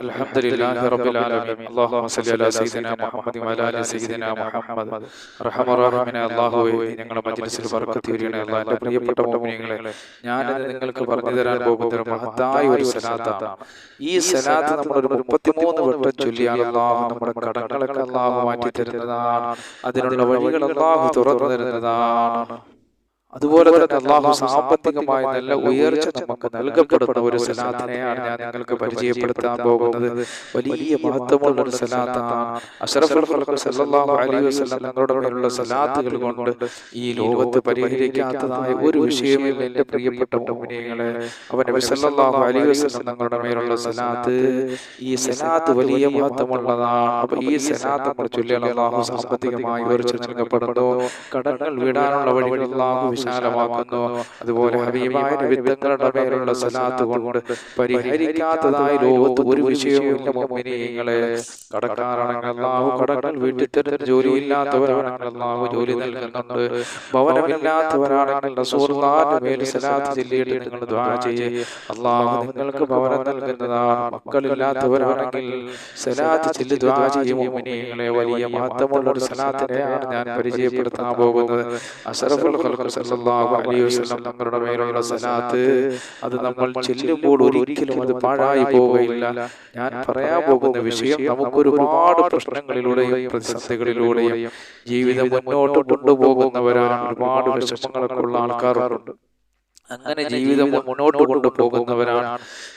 الحمد لله رب العالمين اللهم صل على سيدنا محمد وعلى ال سيدنا محمد റഹ്മ റഹ്മനെ അല്ലാഹുവേ ഞങ്ങളുടെ മജ്ലിസിൽ ബർക്കത്ത് വരികണേ അല്ലാ എൻ്റെ പ്രിയപ്പെട്ട മുഅ്മിനീങ്ങളെ ഞാനിത് നിങ്ങൾക്ക് പറഞ്ഞു തരാൻ പോകുന്ന ഒരു മഹത്തായ ഒരു സലാത്താണ് ഈ സലാത്ത് നമ്മൾ ഒരു മുപ്പത്തിമൂന്ന് വട്ടം ചൊല്ലിയാൽ അല്ലാഹു നമ്മുടെ കടങ്ങളൊക്കെ അല്ലാഹു മാറ്റി തരുന്നതാണ് അതിനുള്ള വഴികൾ അല്ലാഹു തുറന്നു തരുന്നതാണ് അതുപോലെ തന്നെ അള്ളാഹു സാമ്പത്തികമായി നല്ല ഉയർച്ച നമുക്ക് നൽകപ്പെടുന്ന ഒരു സലാത്തിനെയാണ് ഞാൻ നിങ്ങൾക്ക് പരിചയപ്പെടുത്താൻ പോകുന്നത്. വലിയ മഹത്വമുള്ള ഒരു സലാത്താണ് അഷ്റഫുൽ അലൈഹി വസല്ലം തങ്ങളുടെ മേലുള്ള സലാത്തുകൾ കൊണ്ട് ഈ ലോകത്ത് പരിഹരിക്കാത്തതായ ഒരു വിഷയമില്ല എന്റെ പ്രിയപ്പെട്ട മുഅ്മിനീങ്ങളെ അവന്റെ നബി സല്ലല്ലാഹു അലൈഹി വസല്ലം തങ്ങളുടെ മേലുള്ള സലാത്ത് ഈ സലാത്ത് വലിയ മഹത്വമുള്ളതാണ്. അപ്പൊ ഈ സലാത്ത് നമ്മൾ ചൊല്ലിയാൽ അള്ളാഹു സാമ്പത്തികമായി ഉയർച്ച നൽകപ്പെടുന്നു. കടങ്ങൾ വിടാനുള്ള വഴികൾ അള്ളാഹു വിശാലമാക്കുന്നു. അതുപോലെ ഹബീബായ വിധങ്ങളുടെ മേലുള്ള സലാത്ത് കൊണ്ട് പരിഹരിക്കാത്തതായ ലോകത്ത് ഒരു വിഷയവും കടക്കാരാണെങ്കിൽ അള്ളാഹു കടകൾ വീട്ടിൽ തന്നെ ജോലിയില്ലാത്തവരാണെങ്കിൽ അള്ളാഹു ജോലി നൽകുന്നുണ്ട്. ഭവനമില്ലാത്തവരാണെങ്കിൽ മേൽ സലാത്ത് ചൊല്ലിയിട്ട് നിങ്ങൾ ചെയ്യേ. അള്ളാഹു നിങ്ങൾക്ക് ഭവനം നൽകുന്നതാണ്. മക്കളില്ലാത്തവരാണെങ്കിൽ സലാത്ത് ചൊല്ലി ദുആ ചെയ്യും വലിയ മഹത്വമുള്ള ഒരു സലാത്തിനെയാണ് ഞാൻ പരിചയപ്പെടുത്താൻ പോകുന്നത്. അസറഫുൽ സല്ലല്ലാഹു അലൈഹി വസല്ലം തങ്ങളുടെ മേലുള്ള സലാത്ത് അത് നമ്മൾ ചെല്ലുമ്പോൾ ഒരിക്കലും അത് പാഴായി പോവുകയില്ല ഞാൻ പറയാൻ പോകുന്ന വിഷയം നമുക്ക് ഒരുപാട് പ്രശ്നങ്ങളിലൂടെയും പ്രതിസന്ധികളിലൂടെയും ജീവിതം മുന്നോട്ട് കൊണ്ടുപോകുന്നവരാണ് ഒരുപാട് വിഷമങ്ങളൊക്കെ ഉള്ള ആൾക്കാരുണ്ട്. അങ്ങനെ ജീവിതം മുന്നോട്ട് കൊണ്ടുപോകുന്നവരാണ്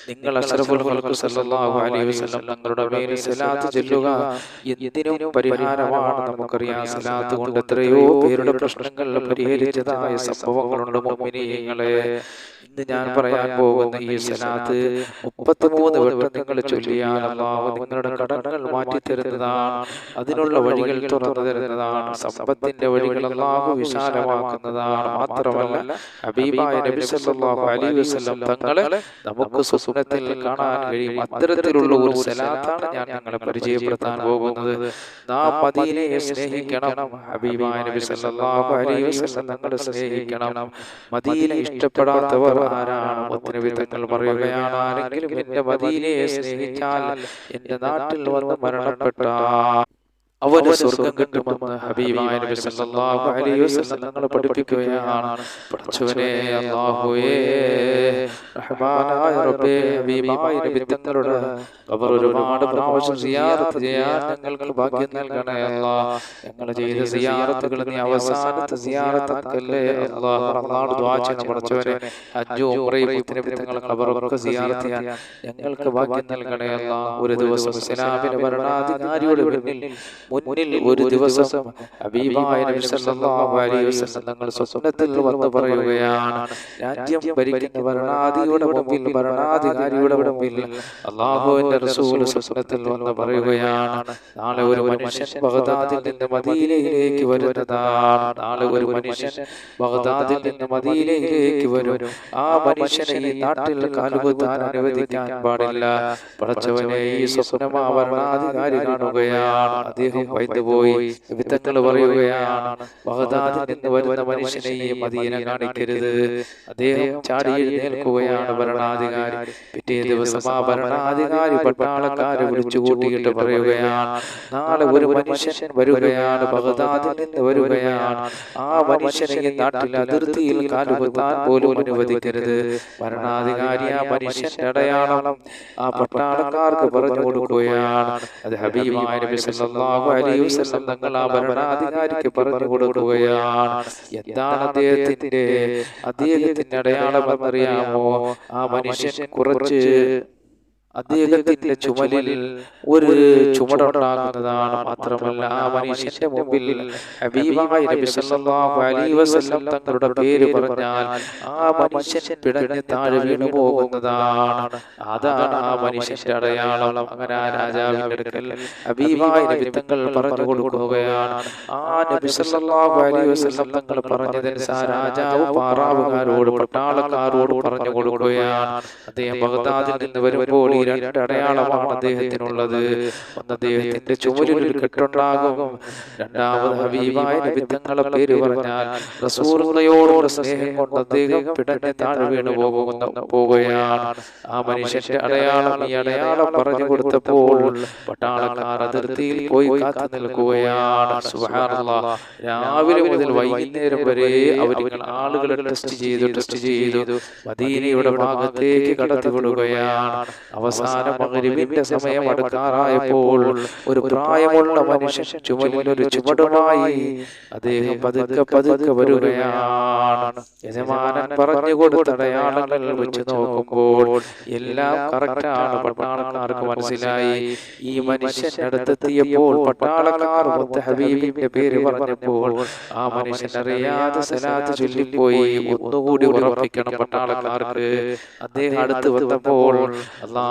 നിങ്ങൾ അഷ്റഫുൽ ഖൽഖ് സല്ലല്ലാഹു അലൈഹി വസല്ലം തങ്ങളുടെ മേൽ സലാത്ത് ചൊല്ലുക എന്തിനും പരിഹാരമാണ് നമുക്കറിയാം. സലാത്ത് കൊണ്ട് എത്രയോ പേരുടെ പ്രശ്നങ്ങൾ പരിഹരിച്ചതായ സംഭവങ്ങളുണ്ട് മുഅ്മിനീങ്ങളെ ഇന്ന് ഞാൻ പറയാൻ പോകുന്ന ഈ സലാത്ത് മുപ്പത്തിമൂന്ന് വട്ടം നിങ്ങൾ ചൊല്ലിയാൽ അള്ളാഹു നിങ്ങളുടെ കടങ്ങൾ മാറ്റി തരുന്നതാണ് അതിനുള്ള വഴികൾ തുറന്നു തരുന്നതാണ് സമ്പത്തിന്റെ വഴികൾ അള്ളാഹു വിശാലമാക്കുന്നതാണ്. മാത്രമല്ല ഹബീബായ നബി സല്ലല്ലാഹു അലൈഹി വസല്ലം തങ്ങളെ നമുക്ക് സ്വപ്നത്തിൽ കാണാൻ കഴിയും. അത്തരത്തിലുള്ള ഒരു സലാത്താണ് ഞാൻ ഞങ്ങളെ പരിചയപ്പെടുത്താൻ പോകുന്നത്. നാം മദീനയെ സ്നേഹിക്കണം. ഹബീബായ നബി സല്ലല്ലാഹു അലൈഹി വസല്ലം തങ്ങളെ സ്നേഹിക്കണം. മദീന ഇഷ്ടപ്പെടാത്തവർ ആരാണ് മുത്തനബി തങ്ങൾ പറയുകയാണ്. ആരെങ്കിലും എന്റെ മദീനയെ സ്നേഹിച്ചാൽ എന്റെ നാട്ടിൽ വന്ന് മരണപ്പെട്ട. അവന് സ്വർഗം കിട്ടുമെന്ന് ഹബീബായ നബി സല്ലല്ലാഹു അലൈഹി വസല്ലം തങ്ങൾ പഠിപ്പിക്കുകയാണ്. പഠിച്ചവനെ അല്ലാഹുവേ റഹ്മാനായ റബ്ബേ ഹബീബായ നബി തങ്ങളുടെ അവർ ഒരുപാട് പ്രാവശ്യം സിയാറത്ത് ചെയ്യാൻ ഞങ്ങൾക്ക് ഭാഗ്യം നൽകണേ അല്ലാ. ഞങ്ങൾ ചെയ്ത സിയാറത്തുകൾ നീ അവസാനത്തെ സിയാറത്താക്കല്ലേ റഹ്മാൻ ദുആ ചെയ്യണം പഠിച്ചവനെ ഹജ്ജും ഉംറയും നബി തങ്ങൾ ഖബറൊക്കെ സിയാറത്ത് ചെയ്യാൻ ഞങ്ങൾക്ക് ഭാഗ്യം നൽകണേ അല്ലാ. ഒരു ദിവസം ഇസ്ലാമിന്റെ ഭരണാധികാരിയുടെ മുന്നിൽ മുന്നിൽ ഒരു ദിവസം തങ്ങൾ സ്വപ്നത്തിൽ വന്ന് പറയുകയാണ് രാജ്യം ഭരിക്കുന്ന ഭരണാധിയുടെ മുമ്പിൽ ഭരണാധികാരിയുടെ മുമ്പിൽ അള്ളാഹുവിന്റെ റസൂൽ സ്വപ്നത്തിൽ വന്ന് പറയുകയാണ് നാളെ ഒരു മനുഷ്യൻ ബഗ്ദാദിൽ നിന്ന് മദീനയിലേക്ക് വരുന്നതാണ്. നാളെ ഒരു മനുഷ്യൻ ബഗ്ദാദിൽ നിന്ന് മദീനയിലേക്ക് വരും. ആ മനുഷ്യനെ ഈ നാട്ടിൽ കാലുകുത്താൻ അനുവദിക്കാൻ പാടില്ല. പടച്ചവനെ ഈ സ്വപ്നമാ ഭരണാധികാരി കാണുകയാണ്. അദ്ദേഹം വൈദ്യുപോയി വിത്തങ്ങൾ പറയുകയാണ് ബഹദാദിൽ നിന്ന് വരുന്ന മനുഷ്യനെ ഈ മദീന കാണിക്കരുത്. അദ്ദേഹം ചാടി എഴുന്നേൽക്കുകയാണ് ഭരണാധികാരി. പിറ്റേ ദിവസം ആ ഭരണാധികാരി പട്ടാളക്കാരെ വിളിച്ചു കൂട്ടിയിട്ട് പറയുകയാണ് നാളെ ഒരു മനുഷ്യൻ വരുകയാണ് ബഹദാദിൽ നിന്ന് വരുകയാണ്. ആ മനുഷ്യനെ നാട്ടിൽ അതിർത്തിയിൽ കാലുകുത്താൻ പോലും അനുവദിക്കരുത്. ഭരണാധികാരി ആ മനുഷ്യന്റെ അടയാളം ആ പട്ടാളക്കാർക്ക് പറഞ്ഞു കൊടുക്കുകയാണ്. അത് ഹബീബായ നബി സല്ലല്ലാഹു അലൈഹി വസല്ലം തങ്ങൾ ആ ഭരണാധികാരിക്ക് പറഞ്ഞു കൊടുക്കുകയാണ്. എന്താണ് അദ്ദേഹത്തിന്റെ അദ്ദേഹത്തിന്റെ അടയാളം എന്നറിയാമോ? ആ മനുഷ്യൻ കുറച്ച് അദ്ദേഹത്തിന്റെ ചുമലിൽ ഒരു ചുമടുണ്ടാകുന്നതാണ് മാത്രമല്ല ആ മനുഷ്യന്റെ മുമ്പിൽ തങ്ങളുടെ പേര് പറഞ്ഞാൽ ആ മനുഷ്യൻ പിടഞ്ഞ് താഴെ വീണു പോകുന്നതാണ്. അതാണ് ആ മനുഷ്യന്റെ അടയാളം. അങ്ങനെ ആ രാജാവിന്റെ അടുക്കൽ പറഞ്ഞു കൊടുക്കുകയാണ്. ആ നബി സല്ലല്ലാഹു അലൈഹി വസല്ലം തങ്ങൾ പറഞ്ഞതനുസരിച്ച് രാജാവ് പാറാവുകാരോട് പട്ടാളക്കാരോട് പറഞ്ഞു കൊടുക്കുകയാണ്. അദ്ദേഹം ബഗ്ദാദിൽ നിന്ന് വരുമ്പോൾ ഈ രണ്ട് അടയാളമാണ് അദ്ദേഹത്തിനുള്ളത്. ഒന്ന് അദ്ദേഹത്തിന്റെ ചുമലിൽ ഒരു കെട്ടുണ്ടാകും. രണ്ടാമത് ഹബീബായ നിബിത്തങ്ങളെ പേര് പറഞ്ഞാൽ റസൂറിനോടുള്ള സ്നേഹം കൊണ്ട് അദ്ദേഹം പിടഞ്ഞ് താഴെ വീണ് പോകുന്ന പോവുകയാണ്. ആ മനുഷ്യന്റെ അടയാളം ഈ അടയാളം പറഞ്ഞു കൊടുത്തപ്പോൾ പട്ടാളക്കാർ അതിർത്തിയിൽ പോയി കാത്തു നിൽക്കുകയാണ്. രാവിലെ മുതൽ വൈകുന്നേരം വരെ അവർ ആളുകളെ ടെസ്റ്റ് ചെയ്തു ടെസ്റ്റ് ചെയ്തു. മദീനയുടെ ഭാഗത്തേക്ക് കടത്തിവിടുകയാണ് അവസാനം മഗ്രിബിന്റെ സമയം അടുക്കാറായപ്പോൾ ഒരു പ്രായമുള്ള മനുഷ്യൻ ചുമലിൽ ഒരു ചുമടുമായി അദ്ദേഹം പതുക്കെ പതുക്കെ വരികയാണ്. യജമാനൻ പറഞ്ഞു കൊടുത്ത അടയാളങ്ങൾ വെച്ച് നോക്കുമ്പോൾ എല്ലാം കറക്റ്റാണ് പട്ടാളക്കാർക്ക് മനസ്സിലായി. ഈ മനുഷ്യൻ അടുത്തെത്തിയപ്പോൾ പട്ടാളക്കാർ മൊത്ത ഹബീബിന്റെ പേര് പറഞ്ഞപ്പോൾ ആ മനുഷ്യൻ അറിയാതെ സലാത്ത് ചൊല്ലിപ്പോയി ഒന്നുകൂടി ഉറപ്പിക്കണം പട്ടാളക്കാർക്ക്. അദ്ദേഹം അടുത്ത് വന്നപ്പോൾ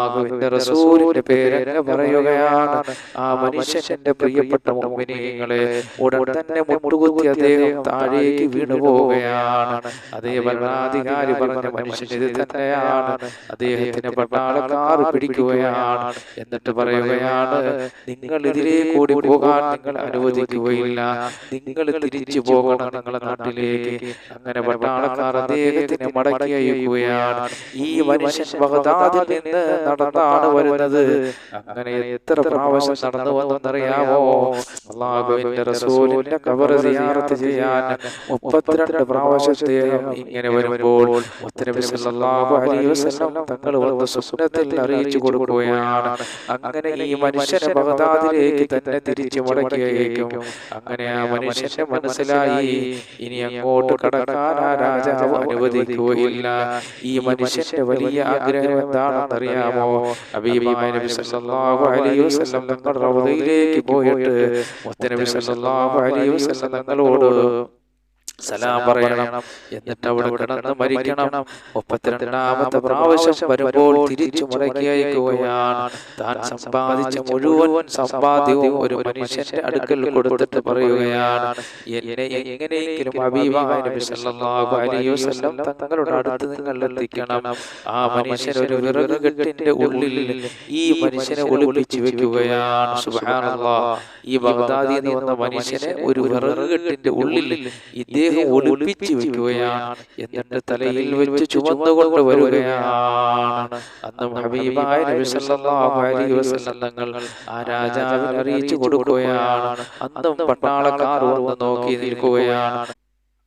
അള്ളാഹുവിന്റെ റസൂലിന്റെ പേരങ്ങ് പറയുകയാണ് ആ മനുഷ്യന്റെ പ്രിയപ്പെട്ട മോമിനിയങ്ങളെ ഉടൻ തന്നെ മുട്ടുകുത്തി അദ്ദേഹം താഴേക്ക് വീണു പോവുകയാണ്. അതേ ഭരണാധികാരി പറഞ്ഞ മനുഷ്യൻ ഇത് തന്നെയാണ്. അദ്ദേഹത്തിന് പട്ടാളക്കാർ പിടിക്കുകയാണ്. എന്നിട്ട് പറയുകയാണ് നിങ്ങൾ ഇതിലേ കൂടി പോകാൻ നിങ്ങൾ അനുവദിക്കുകയില്ല. നിങ്ങൾ തിരിച്ചു പോകണം നിങ്ങളുടെ നാട്ടിലേക്ക്. അങ്ങനെ പട്ടാളക്കാർ അദ്ദേഹത്തിന് മടക്കി അയക്കുകയാണ്. ഈ മനുഷ്യൻ ബഗ്ദാദിൽ നിന്ന് നടന്നാണ് വരുന്നത്. അങ്ങനെ എത്ര പ്രാവശ്യം നടന്നു വന്നെന്നറിയാമോ അള്ളാഹുവിന്റെ റസൂലിന്റെ കബർ സിയാറത്ത് ചെയ്യാൻ മുപ്പത്തിരണ്ട് പ്രാവശ്യം ഇങ്ങനെ വരുമ്പോൾ തങ്ങൾ വന്ന സ്വപ്നത്തിൽ അറിയിച്ചു കൊടുക്കുകയാണ്. അങ്ങനെ ഈ മനുഷ്യനെ ബഗ്ദാദിലേക്ക് തന്നെ തിരിച്ചു മടക്കി അങ്ങനെ ആ മനുഷ്യന്റെ മനസ്സിലായി ഇനി അങ്ങോട്ട് കടക്കാൻ ആ രാജാവ് അനുവദിക്കുകയില്ല. ഈ മനുഷ്യന്റെ വലിയ ആഗ്രഹം എന്താണെന്നറിയാമോ? ഹബീബായ നബി സല്ലല്ലാഹു അലൈഹി വസല്ലം തങ്ങൾ റൗദയിലേക്ക് പോയിട്ട് മുത്തനബി സല്ലല്ലാഹു അലൈഹി വസല്ലം തങ്ങളോട് സലാം പറയണം. എന്നിട്ട് അവിടെ കിടന്ന് മരിക്കണം. മുപ്പത്തിരണ്ടാമത്തെ പ്രാവശ്യം വരുമ്പോൾ തിരിച്ചു മടക്കി അയക്കുകയാണ്. താൻ സമ്പാദിച്ച മുഴുവൻ സമ്പാദ്യവും ഒരു മനുഷ്യന്റെ അടുക്കൽ കൊടുത്തിട്ട് പറയുകയാണ്. എന്നെ എങ്ങനെയെങ്കിലും വസല്ലം തങ്ങളുടെ അടുത്ത് നിങ്ങൾ എത്തിക്കണം ആ മനുഷ്യൻ ഒരു വിറക് കെട്ടിന്റെ ഉള്ളിൽ ഈ മനുഷ്യനെ ഒളിപ്പിച്ചു വെക്കുകയാണ്. സുബ്ഹാനല്ലാഹ് ഈ ബഗ്ദാദി എന്ന് വന്ന മനുഷ്യനെ ഒരു വിറക് കെട്ടിന്റെ ഉള്ളിൽ ഇദ്ദേഹം ഒളിപ്പിച്ചു വെക്കുകയാണ്. എന്നിട്ട് തലയിൽ വെച്ച് ചുമന്നുകൊണ്ട് വരികയാണ് അന്ന് ഹബീബായ തങ്ങൾ ആ രാജാവിനെ അറിയിച്ചു കൊടുക്കുകയാണ്. അന്നും പട്ടാളക്കാർ വന്ന് നോക്കി നിൽക്കുകയാണ്.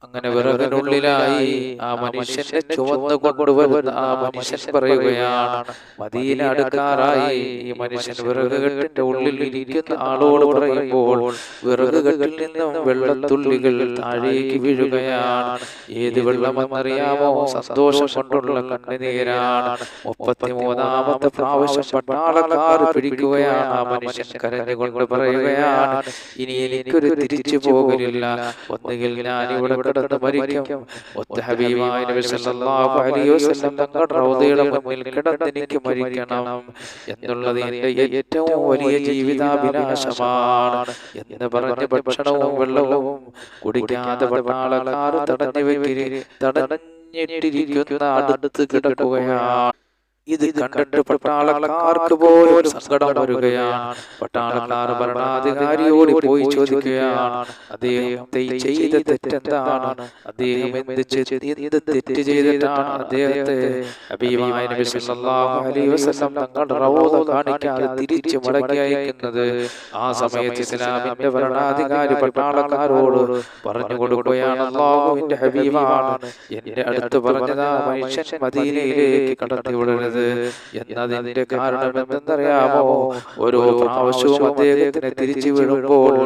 അങ്ങനെ വിറകിനുള്ളിലായി ആ മനുഷ്യന്റെ ചുവന്ന് കൊണ്ടുവരുന്ന ആ മനുഷ്യൻ പറയുകയാണ് മദീന അടുക്കാറായി. ഈ മനുഷ്യൻ വിറകുകെട്ടിന്റെ ഉള്ളിൽ ഇരിക്കുന്ന ആളോട് പറയുമ്പോൾ വിറകുകെട്ടിൽ നിന്നും വെള്ളത്തുള്ളികൾ താഴേക്ക് വീഴുകയാണ്. ഏത് വെള്ളമെന്നറിയാമോ? സന്തോഷം കൊണ്ടുള്ള കണ്ണുനീരാണ്. മുപ്പത്തിമൂന്നാമത്തെ പ്രാവശ്യം പട്ടാളക്കാർ പിടിക്കുകയാണ്. ആ മനുഷ്യൻ കരഞ്ഞുകൊണ്ട് പറയുകയാണ് ഇനി എനിക്കൊരു തിരിച്ചു പോകലില്ല. ഒന്നുകിൽ ഞാൻ ഇവിടെ കിടന്ന് മരിക്കും. ഒത്ത ഹബീബായ നബി സല്ലല്ലാഹു അലൈഹി വസല്ലം തങ്ങളുടെ റൗദയുടെ മുന്നിൽ കിടന്ന് എനിക്ക് മരിക്കണം എന്നുള്ളത് എന്റെ ഏറ്റവും വലിയ ജീവിതാഭിലാഷമാണ് എന്ന് പറഞ്ഞ് ഭക്ഷണവും വെള്ളവും കുടിക്കാതെ പട്ടാളക്കാർ തടഞ്ഞു വെക്കി തടഞ്ഞിട്ടിരിക്കുന്ന അടുത്ത് കിടക്കുകയാണ്. ഇത് കണ്ടിട്ട് പട്ടാളക്കാർക്ക് പോലും സങ്കടം വരികയാണ്. പട്ടാളക്കാർ ഭരണാധികാരിയോട് പോയി ചോദിക്കുകയാണ്. അദ്ദേഹം തെ- ചെയ്ത തെറ്റെന്താണ് അദ്ദേഹം എന്ത് എന്ത് തെറ്റ് ചെയ്തിട്ടാണ് അദ്ദേഹത്തെ തങ്ങളുടെ റൗദ കാണിക്കാതെ തിരിച്ചു മടക്കി അയക്കുന്നത് ആ സമയത്ത് ഇസ്ലാമിന്റെ ഭരണാധികാരി പട്ടാളക്കാരോട് പറഞ്ഞു കൊടുക്കുകയാണ്. അള്ളാഹുവിന്റെ ഹബീബാണ്. എന്റെ അടുത്ത് പറഞ്ഞതാ മനുഷ്യൻ മദീനയിലേക്ക് കടത്തി വിടരുത്. എന്നതിന്റെ കാരണം എന്തെന്നറിയാമോ ഓരോ പ്രാവശ്യവും അദ്ദേഹത്തിന് തിരിച്ചു വീഴുമ്പോൾ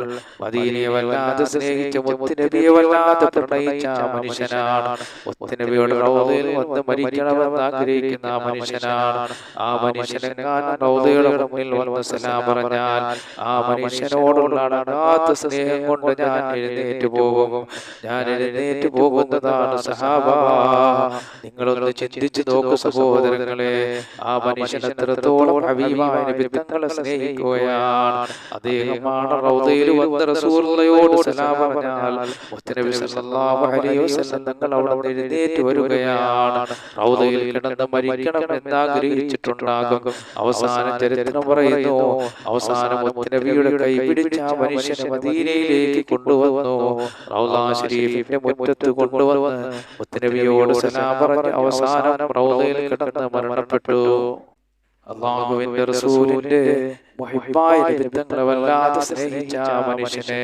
മദീനയെ വല്ലാതെ സ്നേഹിച്ച മുത്തുനബിയെ വല്ലാതെ പ്രണയിച്ച മനുഷ്യനാണ്. മുത്തുനബിയുടെ റൗദയിൽ വന്ന് മരിക്കണമെന്ന് ആഗ്രഹിക്കുന്ന ആ മനുഷ്യനാണ്. ആ മനുഷ്യനെങ്ങാനും റൗദയുടെ മുന്നിൽ വന്ന് സലാം പറഞ്ഞാൽ ആ മനുഷ്യനോടുള്ള അടങ്ങാത്ത സ്നേഹം കൊണ്ട് ഞാൻ എഴുന്നേറ്റ് പോകും. ഞാൻ എഴുന്നേറ്റ് പോകുന്നതാണ് സഹാബ. നിങ്ങളൊന്ന് ചിന്തിച്ചു നോക്കൂ സഹോദരങ്ങളെ. ആ മനുഷ്യൻ എത്രത്തോളം ഹബീബായ നബി തങ്ങളെ സ്നേഹിക്കുകയാണ്. അദ്ദേഹമാണ് റൗദയിൽ വന്ന റസൂലുള്ളയോട് സലാം പറഞ്ഞാൽ മുത്തനബി സല്ലല്ലാഹു അലൈഹി വസല്ലം തങ്ങൾ അവിടെ എഴുന്നേറ്റ് വരികയാണ്. റൗദയിൽ കിടന്ന് മരിക്കണം എന്ന് ആഗ്രഹിച്ചിട്ടുണ്ടാകും അവസാന ചരിത്രം പറയുന്നു. അവസാനം മുത്തനബിയുടെ കൈ പിടിച്ച ആ മനുഷ്യനെ മദീനയിലേക്ക് കൊണ്ടുവന്നു. റൗദാ ശരീഫിന്റെ മുറ്റത്ത് കൊണ്ടുവന്ന് മുത്തനബിയോട് സലാം പറഞ്ഞ് അവസാനം റൗദയിൽ കിടന്ന് മരണപ്പെട്ടു അള്ളാഹുവിന്റെ റസൂലിന്റെ വല്ലാതെ സ്നേഹിച്ച മനുഷ്യനെ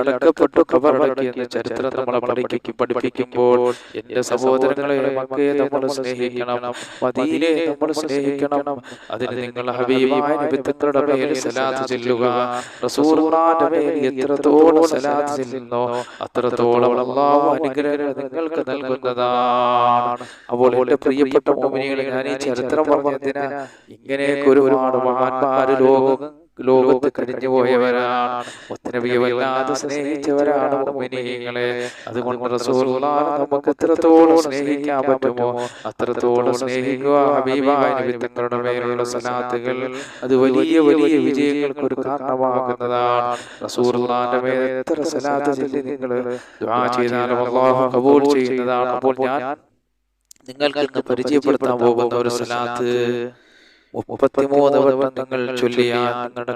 അടക്കപ്പെട്ടു കബറടക്കി എന്ന ചരിത്രം നമ്മളെ പഠിക്കും പഠിപ്പിക്കുമ്പോൾ എന്റെ സഹോദരങ്ങളെ മക്കയെ നമ്മൾ സ്നേഹിക്കണം മദീനെ നമ്മൾ സ്നേഹിക്കണം അതിന് നിങ്ങൾ ഹബീബായ നബിത്തങ്ങളുടെ മേൽ സലാത്ത് ചെല്ലുക. റസൂലുള്ളാഹിന്റെ മേൽ എത്രത്തോളം സലാത്ത് ചെല്ലുന്നോ അത്രത്തോളം അള്ളാഹു അനുഗ്രഹം നിങ്ങൾക്ക് നൽകുന്നതാണ്. അപ്പോൾ എന്റെ പ്രിയപ്പെട്ട മോമിനികളെ ഞാൻ ഈ ചരിത്രം പറഞ്ഞതിന് ഇങ്ങനെയൊക്കെ ഒരുപാട് മഹാന്മാര് ലോകം ലോകത്ത് കഴിഞ്ഞു പോയവരാണ്. മുത്തനബിയെ വല്ലാതെ സ്നേഹിച്ചവരാണ് മുഅ്മിനീങ്ങളെ അതുകൊണ്ട് റസൂലുള്ളാഹി നമുക്ക് എത്രത്തോളം സ്നേഹിക്കാൻ പറ്റുമോ അത്രത്തോളം സ്നേഹിക്കുക ഹബീബായ നബി തങ്ങളുടെ മേലുള്ള സലാത്തുകൾ. അത് വലിയ വലിയ വിജയങ്ങൾക്ക് ഒരു കാരണമാകുന്നതാണ്. റസൂലുള്ളാഹിന്റെ മേൽ എത്ര സലാത്ത് ചൊല്ലി നിങ്ങൾ ദുആ ചെയ്താലും അല്ലാഹു കബൂൽ ചെയ്യുന്നതാണ്. അപ്പോൾ ഞാൻ നിങ്ങൾക്ക് പരിചയപ്പെടുത്താൻ പോകുന്ന ഒരു സലാത്ത്. മുപ്പത്തിമൂന്ന് വട്ടം നിങ്ങൾ ചൊല്ലിയാൽ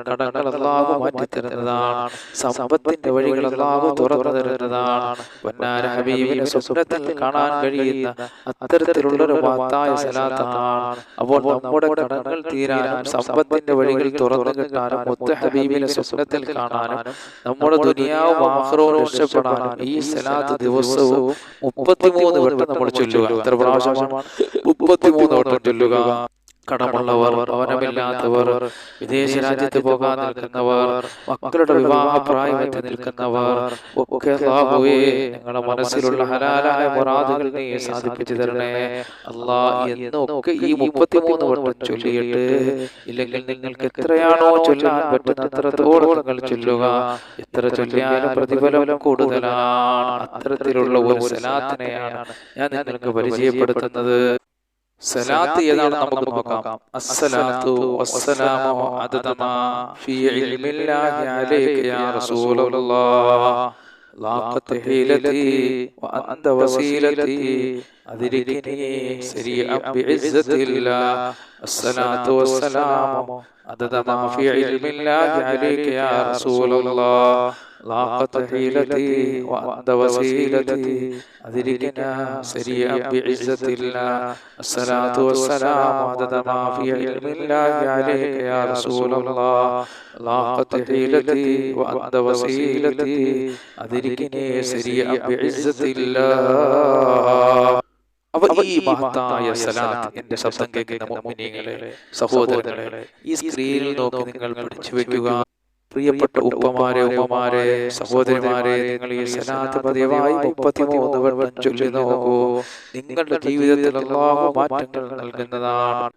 കടങ്ങൾ അല്ലാഹു മാറ്റിത്തരുന്നതാണ്. സമ്പത്തിന്റെ വഴികൾ അല്ലാഹു തുറന്നു തരുന്നതാണ്. വന്നാര ഹബീബിനെ സ്വപ്നത്തിൽ കാണാൻ കഴിയുന്ന അത്തരത്തിലുള്ള ഒരു മഹത്തായ സലാത്താണ്. അപ്പോൾ നമ്മുടെ കടങ്ങൾ തീരാനും സമ്പത്തിന്റെ വഴികൾ തുറന്നു കിട്ടാനും മുത്ത ഹബീബിനെ സ്വപ്നത്തിൽ കാണാനും നമ്മുടെ ദുനിയാവ് ആഹ്റവും രക്ഷപ്പെടാനും ഈ സലാത്ത് ദിവസവും മുപ്പത്തിമൂന്ന് വട്ടം നമ്മൾ ചൊല്ലുക. എത്ര പ്രാവശ്യമാണ് മുപ്പത്തിമൂന്ന് വട്ടം ചൊല്ലുക. കടമുള്ളവർ ഭവനമില്ലാത്തവർ വിദേശ രാജ്യത്ത് പോകാൻ നിൽക്കുന്നവർ മക്കളുടെ വിവാഹ പ്രായമെത്തി നിൽക്കുന്നവർ ഒക്കെ നിങ്ങളുടെ മനസ്സിലുള്ള ഹലാലായ മുറാദുകൾ നീ സാധിപ്പിച്ചു തരണേ. അല്ലാ എന്നൊക്കെ ഈ മുപ്പത്തിമൂന്ന് വട്ടം ചൊല്ലിയിട്ട് ഇല്ലെങ്കിൽ നിങ്ങൾക്ക് എത്രയാണോ ചൊല്ലാൻ പറ്റുന്ന അത്രത്തോളം നിങ്ങൾ ചൊല്ലുക. എത്ര ചൊല്ലിയാലും പ്രതിഫലം കൂടുതലാണ്. അത്തരത്തിലുള്ള ഒരു സലാത്തിനെയാണ് ഞാൻ നിങ്ങൾക്ക് പരിചയപ്പെടുത്തുന്നത്. സലാത്ത് ഏതാണ് നമുക്ക് നോക്കാം? അസ്സലാത്തു വസ്സലാമു അദദമാ ഫീ ഇൽമില്ലാഹി അലൈക യാ റസൂലല്ലാഹ് ലാഖത്ത് ഹീലതി വഅന്ത വസീലതി അദ്രികനി സരിഅ ബിഇസ്സത്തില്ലാ. അസ്സലാത്തു വസ്സലാമു عدد ما في علم الله عليك يا رسول الله ضاقت حيلتي وأنت وسيلتي أدركنا سريعا بعزة الله الصلاة والسلام عدد ما في علم الله عليك يا رسول الله ضاقت حيلتي وأنت وسيلتي أدركني سريعا بعزة الله അപ്പൊ ഈ മഹത്തായ സലാത്ത് എന്റെ ശബ്ദം കേൾക്കുന്ന മുഅ്മിനീങ്ങളെ സഹോദരങ്ങളെ ഈ സ്ക്രീനിൽ നോക്കി നിങ്ങൾ പിടിച്ചു വെക്കുക. പ്രിയപ്പെട്ട ഉപ്പമാരെ ഉമ്മമാരെ സഹോദരിമാരെ നിങ്ങൾ ഈ സലാത്ത് പതിവായി മുപ്പത്തിമൂന്ന് വട്ടം ചൊല്ലി നോക്കൂ. നിങ്ങളുടെ ജീവിതത്തിൽ അല്ലാഹു മാറ്റങ്ങൾ നൽകുന്നതാണ്.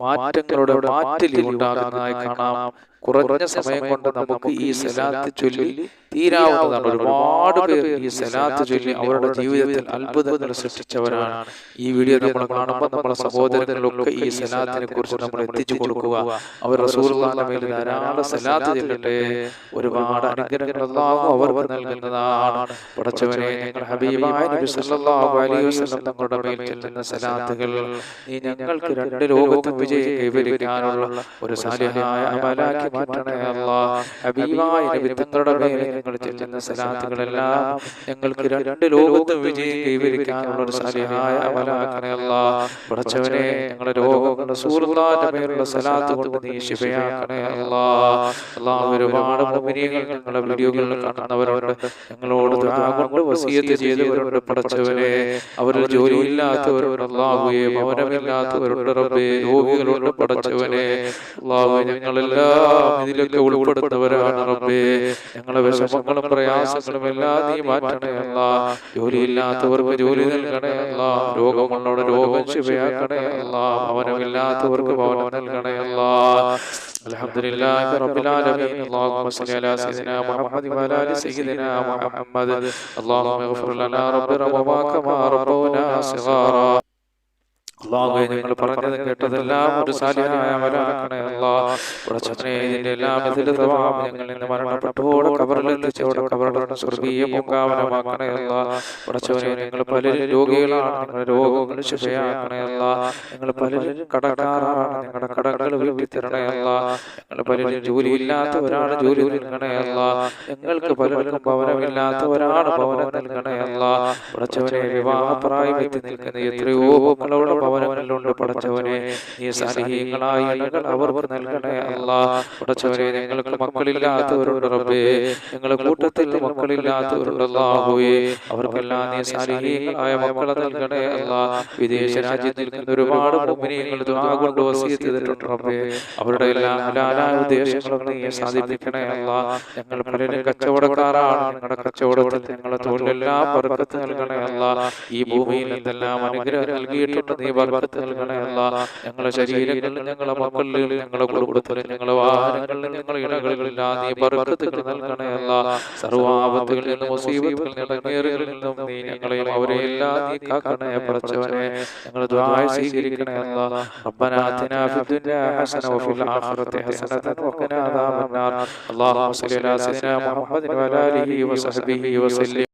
മാറ്റങ്ങളുടെ മാറ്റലി ഉണ്ടാകുന്നതായി കാണാം. കുറഞ്ഞ സമയം കൊണ്ട് നമുക്ക് ഈ സലാത്ത് ചൊല്ലി തീരാവുന്നതാണ്. ഒരുപാട് പേർ ഈ സലാത്ത് ചൊല്ലി അവരുടെ ജീവിതത്തിൽ അത്ഭുതങ്ങൾ സൃഷ്ടിച്ചവരാണ്. ഈ വീഡിയോ നമ്മൾ കാണുമ്പോൾ നമ്മുടെ സഹോദരങ്ങളിലൊക്കെ ഈ സലാത്തിനെ കുറിച്ച് നമ്മൾ എത്തിച്ചു കൊടുക്കുക. അവർ റസൂർമേൽ മേൽ ധാരാളം സലാത്ത് ചൊല്ലട്ടെ ഒരുപാട് അനുഗ്രഹങ്ങൾ അല്ലാഹു അവർക്ക് നൽകുന്നതാണ്. പടച്ചവനെ ഞങ്ങൾ ഹബീബായ നബി സല്ലല്ലാഹു അലൈഹി വസല്ലം തങ്ങളുടെ മേൽ ചെല്ലുന്ന സലാത്തുകൾ. നീ ഞങ്ങൾക്ക് രണ്ട് ലോകത്തും വിജയം കൈവരിക്കാനുള്ള ഒരു സാലിഹായ അമലാക്കി മാറ്റണേ അല്ലാഹ് ഹബീബായ ഞങ്ങൾ ചെല്ലുന്ന സലാത്തുകളെല്ലാം ഞങ്ങൾക്ക് രണ്ട് ലോകത്തും വിജയം കൈവരിക്കാനുള്ള ഒരു സാലിഹായ ഞങ്ങളുടെ രോഗങ്ങളുടെ റസൂലുള്ളാഹിന്റെ മേലുള്ള സലാത്ത് കൊണ്ട് നീ അല്ലാഹ് ഒരുപാട് ഞങ്ങളുടെ വീഡിയോകളിൽ കാണുന്നവരുണ്ട്. ഞങ്ങളോട് കൊണ്ട് വസിയത്ത് ചെയ്തവരുണ്ട് പടച്ചവനെ അവരിൽ ജോലിയില്ലാത്തവരുണ്ട്. അല്ലാഹുവേ ഭവനമില്ലാത്തവരുണ്ട് റബ്ബേ രോഗികളുണ്ട് ഞങ്ങളെല്ലാം ഇതിലൊക്കെ ഉൾപ്പെടുന്നവരാണ് റബ്ബേ ഞങ്ങളെ വിഷമങ്ങളും പ്രയാസങ്ങളും എല്ലാം നീ മാറ്റണേ അല്ല ജോലിയില്ലാത്തവർക്ക് ജോലി നൽകണേ അല്ല രോഗമുള്ളവരുടെ രോഗം ശിവയാക്കണേ അല്ല ഭവനമില്ലാത്തവർക്ക് ഭവനം നൽകണേ അല്ല الحمد لله رب العالمين اللهم صل على سيدنا محمد وعلى ال سيدنا محمد اللهم اغفر لنا رب ربما كما ربونا صغارا പറഞ്ഞത് കേട്ടതെല്ലാം ഒരു ഇതിന്റെ എല്ലാം ഞങ്ങൾ ഇന്ന് മരണപ്പെട്ടോടെ കബറിലെത്തിച്ചോടെ സ്വർഗീയ ഉടച്ചവനെ പലരും രോഗികളാണ് നിങ്ങളുടെ രോഗങ്ങൾ ശിക്ഷയാക്കണേ അല്ലാ പലരും കടക്കാരാണ് ഞങ്ങളുടെ കടകൾ ഞങ്ങൾ പലരും ജോലി ഇല്ലാത്തവരാണ് ജോലി നൽകണേ അല്ലാ ഞങ്ങൾക്ക് പലർക്കും ഭവനമില്ലാത്തവരാണ് ഭവനം നൽകണേ അല്ലാ ഉടച്ചവനെ വിവാഹപ്രായം എത്തി നിൽക്കുന്ന എത്രയോ മക്കളുടെ ഭവനങ്ങളിലുണ്ട് പടച്ചവനെ നീ സലഹീങ്ങളായ ഇണകൾ അവർക്ക് നൽകണേ അല്ല. പടച്ചവനെ ഞങ്ങൾക്ക് മക്കളില്ലാത്തവരുണ്ട് റബ്ബേ ഞങ്ങളുടെ കൂട്ടത്തിൽ മക്കളില്ലാത്തവരുണ്ട് അല്ലാഹുവേ അവർക്കെല്ലാം നീ സലഹീങ്ങളായ മക്കളെ നൽകണേ അല്ല. വിദേശ രാജ്യത്ത് നിൽക്കുന്ന ഒരുപാട് മുമ്പിനികൾ കൊണ്ട് വസീത്ത് ചെയ്തിട്ടുണ്ട് റബ്ബേ. അവരുടെ എല്ലാം ഹലാലായ ഉദ്ദേശങ്ങളും നീ സാധിപ്പിക്കണേ അല്ല. ഞങ്ങൾ പലരും കച്ചവടക്കാരാണ്. ഞങ്ങളുടെ കച്ചവടത്തിൽ ഞങ്ങളുടെ തൊഴിലെല്ലാം ബർക്കത്ത് നൽകണേ അല്ല. ഈ ഭൂമിയിൽ എന്തെല്ലാം അനുഗ്രഹം നൽകിയിട്ടുണ്ട് നീ ബർക്കത്ത് നൽകണേ അല്ല ഞങ്ങളുടെ ശരീരങ്ങളിൽ ഞങ്ങളുടെ മക്കളിൽ ഞങ്ങളുടെ കുടുംബത്തിൽ ഞങ്ങളുടെ വാഹനങ്ങളിൽ ഞങ്ങളുടെ ഇടകളിലെല്ലാം നീ ബർക്കത്തുകൾ നൽകണേ അല്ല സർവാപത്തുകളിൽ നിന്നും മുസീബത്തുകളിൽ നിന്നും ഇടങ്ങേറുകളിൽ നിന്നും നീ ഞങ്ങളെയും അവരെയെല്ലാം നീ കാക്കണേ പടച്ചവനെ ഞങ്ങൾ ദ്വായ സ്വീകരിക്കണേ അല്ല ربنا آتنا في الدنيا حسنة وفي الآخرة حسنة وقنا عذاب النار اللهم صل على سيدنا محمد وعلى آله وصحبه وسلم